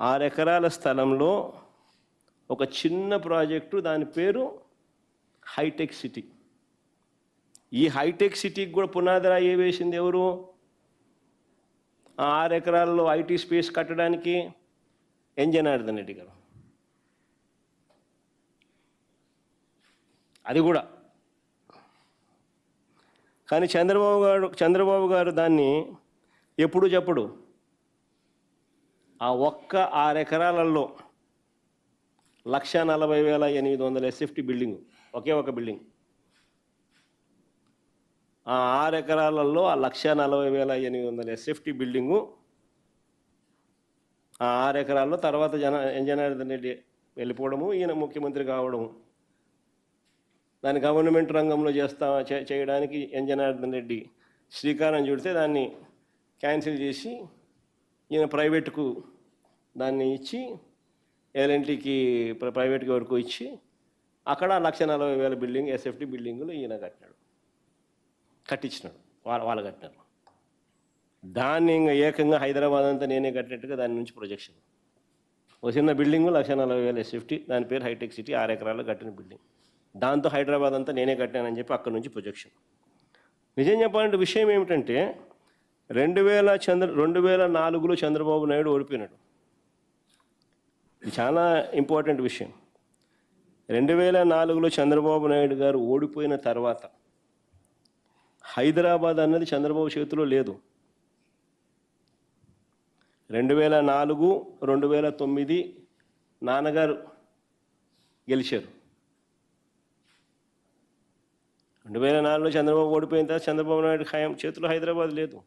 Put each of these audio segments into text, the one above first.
ఆరు ఎకరాల స్థలంలో ఒక చిన్న ప్రాజెక్టు దాని పేరు హైటెక్ సిటీ. ఈ హైటెక్ సిటీకి కూడా పునాది రాయి వేసింది ఎవరు? ఆ ఆరు ఎకరాల్లో ఐటీ స్పేస్ కట్టడానికి ఎంజనార్దన్ రెడ్డి గారు. అది కూడా. కానీ చంద్రబాబు గారు చంద్రబాబు గారు దాన్ని ఎప్పుడు చెప్పడు. ఆ ఒక్క ఆరు ఎకరాలలో లక్ష నలభై వేల ఎనిమిది వందల ఎస్ఎఫ్టీ బిల్డింగ్ ఒకే ఒక బిల్డింగ్ ఆ ఆరు ఎకరాలలో ఆ లక్ష నలభై వేల ఎనిమిది వందల ఎస్ఎఫ్టీ బిల్డింగు ఆ ఆరు ఎకరాల్లో తర్వాత జన ఎన్ జనార్దన్ రెడ్డి వెళ్ళిపోవడము ఈయన ముఖ్యమంత్రి కావడము. దాన్ని గవర్నమెంట్ రంగంలో చేస్తా చేయడానికి ఎన్ జనార్దన్ రెడ్డి శ్రీకారం చుడితే దాన్ని క్యాన్సిల్ చేసి ఈయన ప్రైవేట్కు దాన్ని ఇచ్చి ఎల్ఎన్టీకి ప్రైవేట్కి వరకు ఇచ్చి అక్కడ లక్ష నలభై వేల బిల్డింగ్ ఎస్ఎఫ్టీ బిల్డింగులు ఈయన కట్టినాడు. కట్టించినాడు. వాళ్ళ వాళ్ళు కట్టినారు. దాన్ని ఇంకా ఏకంగా హైదరాబాద్ అంతా నేనే కట్టినట్టుగా దాని నుంచి ప్రొజెక్షన్ ఒక చిన్న బిల్డింగు లక్ష నలభై వేల ఎస్ఎఫ్టీ దాని పేరు హైటెక్ సిటీ ఆరు ఎకరాల్లో కట్టిన బిల్డింగ్. దాంతో హైదరాబాద్ అంతా నేనే కట్టానని చెప్పి అక్కడ నుంచి ప్రొజెక్షన్ నిజం చెప్పాలంటే విషయం ఏమిటంటే రెండు వేల చంద్ర రెండు వేల నాలుగులో చంద్రబాబు నాయుడు ఓడిపోయినాడు. ఇది చాలా ఇంపార్టెంట్ విషయం. రెండు వేల నాలుగులో చంద్రబాబు నాయుడు గారు ఓడిపోయిన తర్వాత హైదరాబాద్ అన్నది చంద్రబాబు చేతిలో లేదు. రెండు వేల నాలుగు రెండు వేల తొమ్మిది నాన్నగారు గెలిచారు. రెండు వేల నాలుగులో చంద్రబాబు ఓడిపోయిన తర్వాత చంద్రబాబు నాయుడు ఖాయం చేతిలో హైదరాబాద్ లేదు.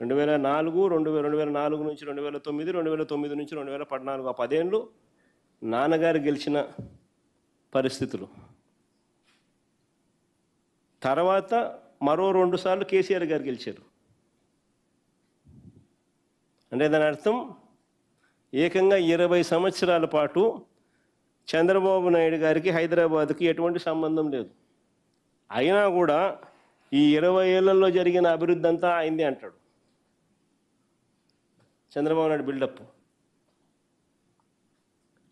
రెండు వేల నాలుగు రెండు వేల రెండు వేల నాలుగు నుంచి రెండు వేల తొమ్మిది రెండు వేల తొమ్మిది నుంచి రెండు వేల పద్నాలుగు ఆ పదేళ్ళు నాన్నగారు గెలిచిన పరిస్థితులు. తర్వాత మరో రెండు సార్లు కేసీఆర్ గారు గెలిచారు. అంటే దాని అర్థం ఏకంగా ఇరవై సంవత్సరాల పాటు చంద్రబాబు నాయుడు గారికి హైదరాబాద్కి ఎటువంటి సంబంధం లేదు. అయినా కూడా ఈ ఇరవై ఏళ్ళలో జరిగిన అభివృద్ధి అంతా అయింది అంటాడు. చంద్రబాబు నాయుడు బిల్డప్.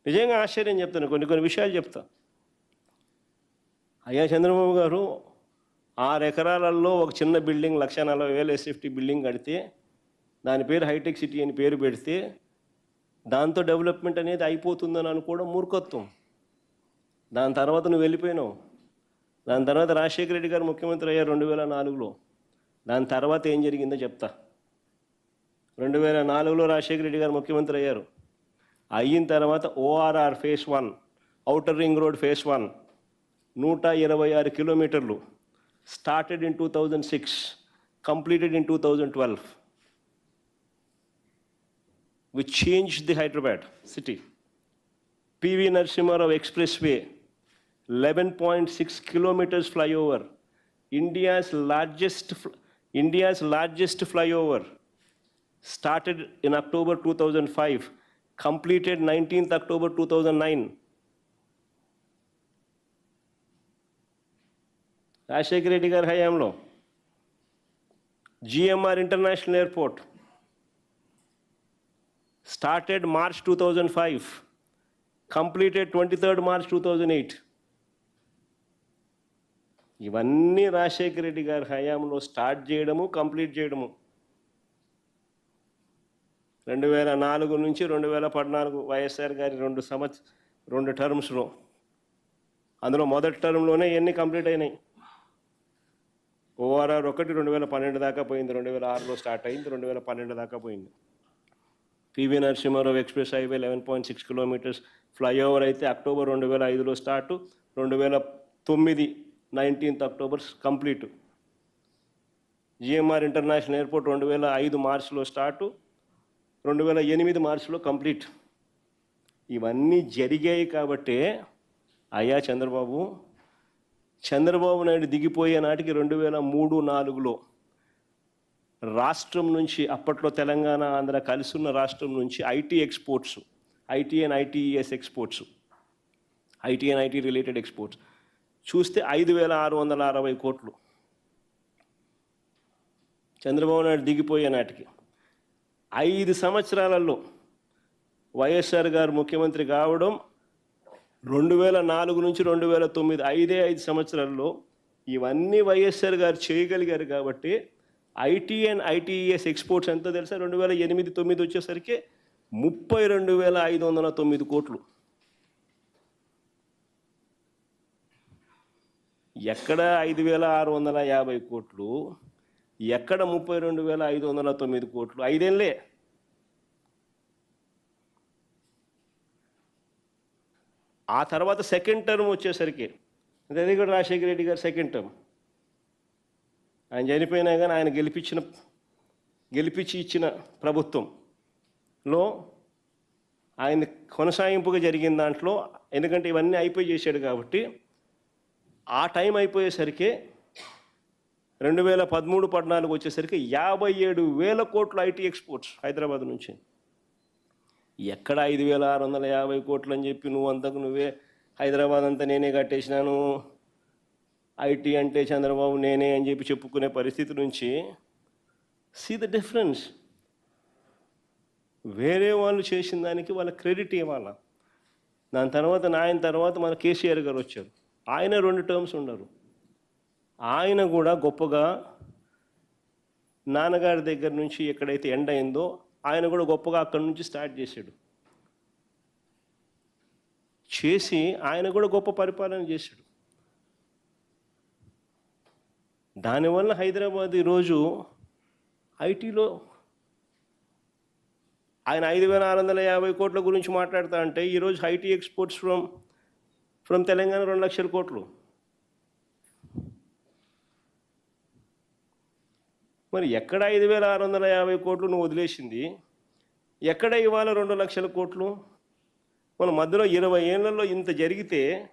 నిజంగా ఆశ్చర్యం చెప్తాను కొన్ని కొన్ని విషయాలు చెప్తా. అయ్యా చంద్రబాబు గారు ఆరు ఎకరాలలో ఒక చిన్న బిల్డింగ్ లక్ష నలభై వేల ఎస్ఎఫ్టీ బిల్డింగ్ కడితే దాని పేరు హైటెక్ సిటీ అని పేరు పెడితే దాంతో డెవలప్మెంట్ అనేది అయిపోతుందని అనుకోవడం మూర్ఖత్వం. దాని తర్వాత నువ్వు వెళ్ళిపోయినావు. దాని తర్వాత రాజశేఖర రెడ్డి గారు ముఖ్యమంత్రి అయ్యారు రెండు వేల నాలుగులో. దాని తర్వాత ఏం జరిగిందో చెప్తా. రెండు వేల నాలుగులో రాజశేఖర రెడ్డి గారు ముఖ్యమంత్రి అయ్యారు అయిన తర్వాత ORR phase one outer ring road phase one నూట ఇరవై ఆరు కిలోమీటర్లు started in two thousand six completed in two thousand twelve which change the Hyderabad city PV Narasimha Rao expressway 11.6 kilometers flyover india's largest fl- india's largest flyover started in october 2005 completed 19th october 2009 Rajasekhara Reddy గారి హయాంలో GMR international airport started march 2005 completed 23rd march 2008 ఇవన్నీ రాజశేఖర రెడ్డి గారి హయాంలో start చేయడము complete చేయడము. రెండు వేల నాలుగు నుంచి రెండు వేల పద్నాలుగు వైఎస్ఆర్ గారి రెండు సంవత్స రెండు టర్మ్స్లో. అందులో మొదటి టర్మ్లోనే ఎన్ని కంప్లీట్ అయినాయి? ఓఆర్ఆర్ ఒకటి రెండు వేల పన్నెండు దాకా పోయింది. రెండు వేల ఆరులో స్టార్ట్ అయింది. రెండు వేల పన్నెండు దాకా పోయింది. PV Narasimha Rao express highway eleven point six kilometres flyover అయితే అక్టోబర్ రెండు వేల ఐదులో స్టార్టు. రెండు వేల తొమ్మిది nineteenth October complete. GMR international airport రెండు వేల ఐదు మార్చిలో స్టార్టు. రెండు వేల ఎనిమిది మార్చిలో కంప్లీట్. ఇవన్నీ జరిగాయి కాబట్టే అయ్యా చంద్రబాబు చంద్రబాబు నాయుడు దిగిపోయే నాటికి రెండు వేల మూడు నాలుగులో రాష్ట్రం నుంచి అప్పట్లో తెలంగాణ ఆంధ్ర కలిసి ఉన్న రాష్ట్రం నుంచి IT exports IT and ITS exports IT and IT related exports చూస్తే ఐదు వేల ఆరు వందల అరవై కోట్లు. చంద్రబాబు నాయుడు దిగిపోయే నాటికి ఐదు సంవత్సరాలలో వైఎస్ఆర్ గారు ముఖ్యమంత్రి కావడం రెండు వేల నాలుగు నుంచి రెండు వేల తొమ్మిది ఐదే ఐదు సంవత్సరాల్లో ఇవన్నీ వైఎస్ఆర్ గారు చేయగలిగారు కాబట్టి ఐటీ అండ్ ఐటీఎస్ ఎక్స్పోర్ట్స్ ఎంత తెలుసా? రెండు వేల ఎనిమిది తొమ్మిది వచ్చేసరికి ముప్పై రెండు వేల ఐదు వందల తొమ్మిది కోట్లు. ఎక్కడ ఐదు వేల ఆరు వందల యాభై కోట్లు? ఎక్కడ ముప్పై రెండు వేల ఐదు వందల తొమ్మిది కోట్లు? ఐదేళ్ళే. ఆ తర్వాత సెకండ్ టర్మ్ వచ్చేసరికి అది కూడా రాజశేఖర రెడ్డి గారు సెకండ్ టర్మ్. ఆయన చనిపోయినా కానీ ఆయన గెలిపించిన గెలిపించి ఇచ్చిన ప్రభుత్వంలో ఆయన కొనసాగింపుగా జరిగిన దాంట్లో ఎందుకంటే ఇవన్నీ అయిపోయి చేశాడు కాబట్టి ఆ టైం అయిపోయేసరికి రెండు వేల పదమూడు పద్నాలుగు వచ్చేసరికి యాభై ఏడు వేల కోట్లు ఐటీ ఎక్స్పోర్ట్స్ హైదరాబాద్ నుంచి. ఎక్కడ ఐదు వేల ఆరు వందల యాభై కోట్లు అని చెప్పి నువ్వు అంతకు నువ్వే హైదరాబాద్ అంతా నేనే కట్టేసినాను. ఐటీ అంటే చంద్రబాబు నేనే అని చెప్పి చెప్పుకునే పరిస్థితి నుంచి సీ ద డిఫరెన్స్ వేరే వాళ్ళు చేసిన దానికి వాళ్ళ క్రెడిట్ ఇవ్వాల. దాని తర్వాత ఆయన తర్వాత మన కేసీఆర్ గారు వచ్చారు. ఆయన రెండు టర్మ్స్ ఉండరు. ఆయన కూడా గొప్పగా నాన్నగారి దగ్గర నుంచి ఎక్కడైతే ఎండ్ అయిందో ఆయన కూడా గొప్పగా అక్కడి నుంచి స్టార్ట్ చేశాడు. చేసి ఆయన కూడా గొప్ప పరిపాలన చేశాడు. దానివల్ల హైదరాబాద్ ఈరోజు ఐటీలో ఆయన ఐదు వేల ఆరు వందల యాభై కోట్ల గురించి మాట్లాడుతా అంటే ఈరోజు IT exports from from Telangana రెండు లక్షల కోట్లు. మరి ఎక్కడ ఐదు వేల ఆరు వందల యాభై కోట్లు నువ్వు వదిలేసింది? ఎక్కడ ఇవాళ రెండు లక్షల కోట్లు? మన మధ్యలో ఇరవై ఏళ్ళలో ఇంత జరిగితే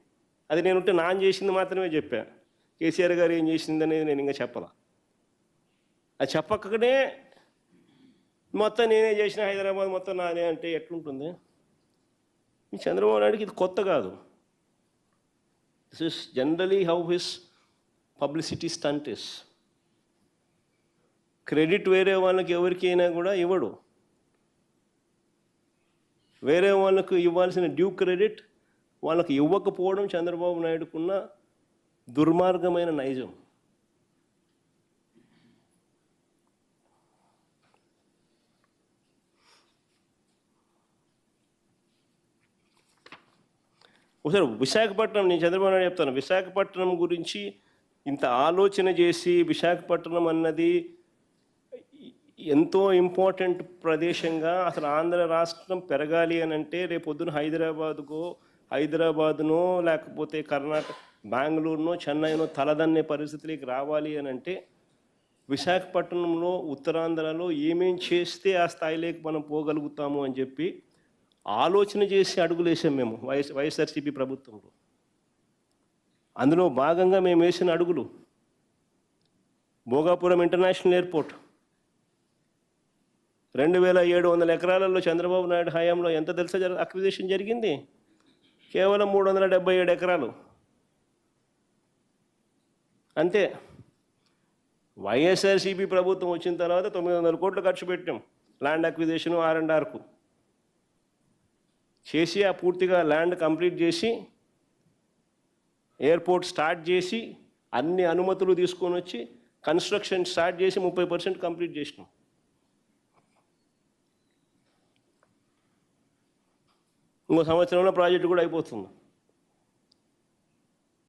అది నేనుంటే నాన్ చేసింది మాత్రమే చెప్పా. కేసీఆర్ గారు ఏం చేసింది అనేది నేను ఇంకా చెప్పాలా. అది చెప్పకనే మొత్తం నేనే చేసిన హైదరాబాద్ మొత్తం నానే అంటే ఎట్లుంటుంది? ఈ చంద్రబాబు నాయుడుకి ఇది కొత్త కాదు. This is generally how his publicity stunt is credit వేరే వాళ్ళకి ఎవరికైనా కూడా ఇవ్వడు. వేరే వాళ్ళకు ఇవ్వాల్సిన డ్యూ క్రెడిట్ వాళ్ళకి ఇవ్వకపోవడం చంద్రబాబు నాయుడుకున్న దుర్మార్గమైన నైజం. ఒకసారి విశాఖపట్నం నేను చంద్రబాబు నాయుడు చెప్తాను. విశాఖపట్నం గురించి ఇంత ఆలోచన చేసి విశాఖపట్నం అన్నది ఎంతో ఇంపార్టెంట్ ప్రదేశంగా అసలు ఆంధ్ర రాష్ట్రం పెరగాలి అని అంటే రేపొద్దున హైదరాబాద్కో హైదరాబాద్నో లేకపోతే కర్ణాటక బెంగళూరునో చెన్నైనో తలదన్నే పరిస్థితులకి రావాలి అని అంటే విశాఖపట్నంలో ఉత్తరాంధ్రలో ఏమేం చేస్తే ఆ స్థాయిలోకి మనం పోగలుగుతాము అని చెప్పి ఆలోచన చేసి అడుగులేసాం మేము వైఎస్ వైఎస్ఆర్సీపీ ప్రభుత్వంలో. అందులో భాగంగా మేము వేసిన అడుగులు భోగాపురం ఇంటర్నేషనల్ ఎయిర్పోర్ట్. రెండు వేల ఏడు వందల ఎకరాలలో చంద్రబాబు నాయుడు హయాంలో ఎంత తెలుసా జర అక్విజిషన్ జరిగింది? కేవలం మూడు వందల డెబ్బై ఏడు ఎకరాలు. అంతే. వైఎస్ఆర్సీపీ ప్రభుత్వం వచ్చిన తర్వాత తొమ్మిది వందల కోట్లు ఖర్చు పెట్టాం. ల్యాండ్ అక్విజిషను ఆర్ అండ్ ఆర్కు చేసి ఆ పూర్తిగా ల్యాండ్ కంప్లీట్ చేసి ఎయిర్పోర్ట్ స్టార్ట్ చేసి అన్ని అనుమతులు తీసుకొని వచ్చి కన్స్ట్రక్షన్ స్టార్ట్ చేసి ముప్పై పర్సెంట్ కంప్లీట్ చేసినాం. ఇంకో సంవత్సరంలో ప్రాజెక్టు కూడా అయిపోతుంది.